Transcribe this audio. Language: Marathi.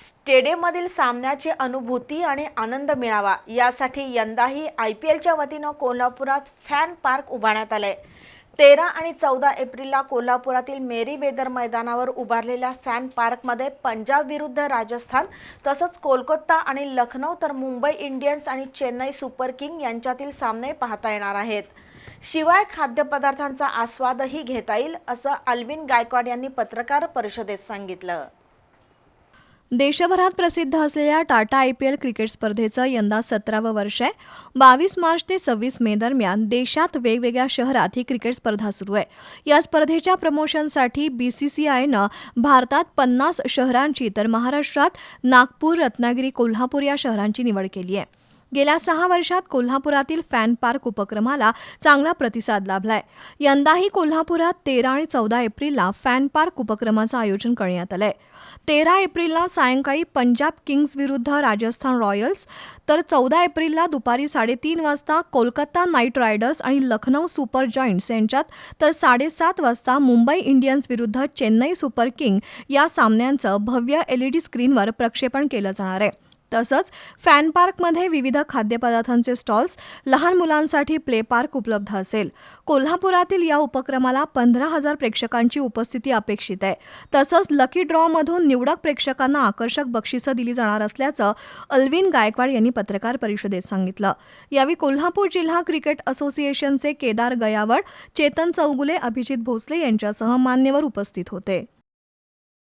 स्टेडियममधील सामन्याची अनुभूती आणि आनंद मिळावा यासाठी यंदाही आय पी एलच्या वतीनं कोल्हापुरात फॅन पार्क उभारण्यात आलंय. तेरा आणि चौदा एप्रिलला कोल्हापुरातील मेरी वेदर मैदानावर उभारलेल्या फॅन पार्कमध्ये पंजाब विरुद्ध राजस्थान तसंच कोलकाता आणि लखनौ तर मुंबई इंडियन्स आणि चेन्नई सुपर किंग यांच्यातील सामने पाहता येणार आहेत. शिवाय खाद्यपदार्थांचा आस्वादही घेता येईल असं अल्विन गायकवाड यांनी पत्रकार परिषदेत सांगितलं. देशभरात प्रसिद्ध असलेल्या Tata I P L cricket स्पर्धेचं यंदा सतरावं वर्ष आहे. बावीस मार्च ते सव्वीस मे दरम्यान देशात वेगवेगळ्या शहरात ही क्रिकेट स्पर्धा सुरू आहे. या स्पर्धेच्या प्रमोशनसाठी बी सी सी आयनं भारतात पन्नास शहरांची तर महाराष्ट्रात नागपूर रत्नागिरी कोल्हापूर या शहरांची निवड केली आहे. गेल्या सहा वर्षात कोल्हापुरातील फॅन पार्क उपक्रमाला चांगला प्रतिसाद लाभलाय. यंदाही कोल्हापुरात तेरा आणि चौदा एप्रिलला फॅन पार्क उपक्रमाचं आयोजन करण्यात आलंय. तेरा एप्रिलला सायंकाळी पंजाब किंग्ज विरुद्ध राजस्थान रॉयल्स तर चौदा एप्रिलला दुपारी साडेतीन वाजता कोलकाता नाईट रायडर्स आणि लखनौ सुपर जॉईंट्स यांच्यात तर साडेसात वाजता मुंबई इंडियन्स विरुद्ध चेन्नई सुपर किंग या सामन्यांचं भव्य एलईडी स्क्रीनवर प्रक्षेपण केलं जाणार आहे. तसंच फॅन पार्कमध्ये विविध खाद्यपदार्थांचे स्टॉल्स लहान मुलांसाठी प्ले पार्क उपलब्ध असेल. कोल्हापुरातील या उपक्रमाला पंधरा हजार प्रेक्षकांची उपस्थिती अपेक्षित आहे. तसंच लकी ड्रॉमधून निवडक प्रेक्षकांना आकर्षक बक्षिसं दिली जाणार असल्याचं अल्विन गायकवाड यांनी पत्रकार परिषदेत सांगितलं. यावेळी कोल्हापूर जिल्हा क्रिकेट असोसिएशनचे केदार गयावड चेतन चौगुले अभिजित भोसले यांच्यासह मान्यवर उपस्थित होते.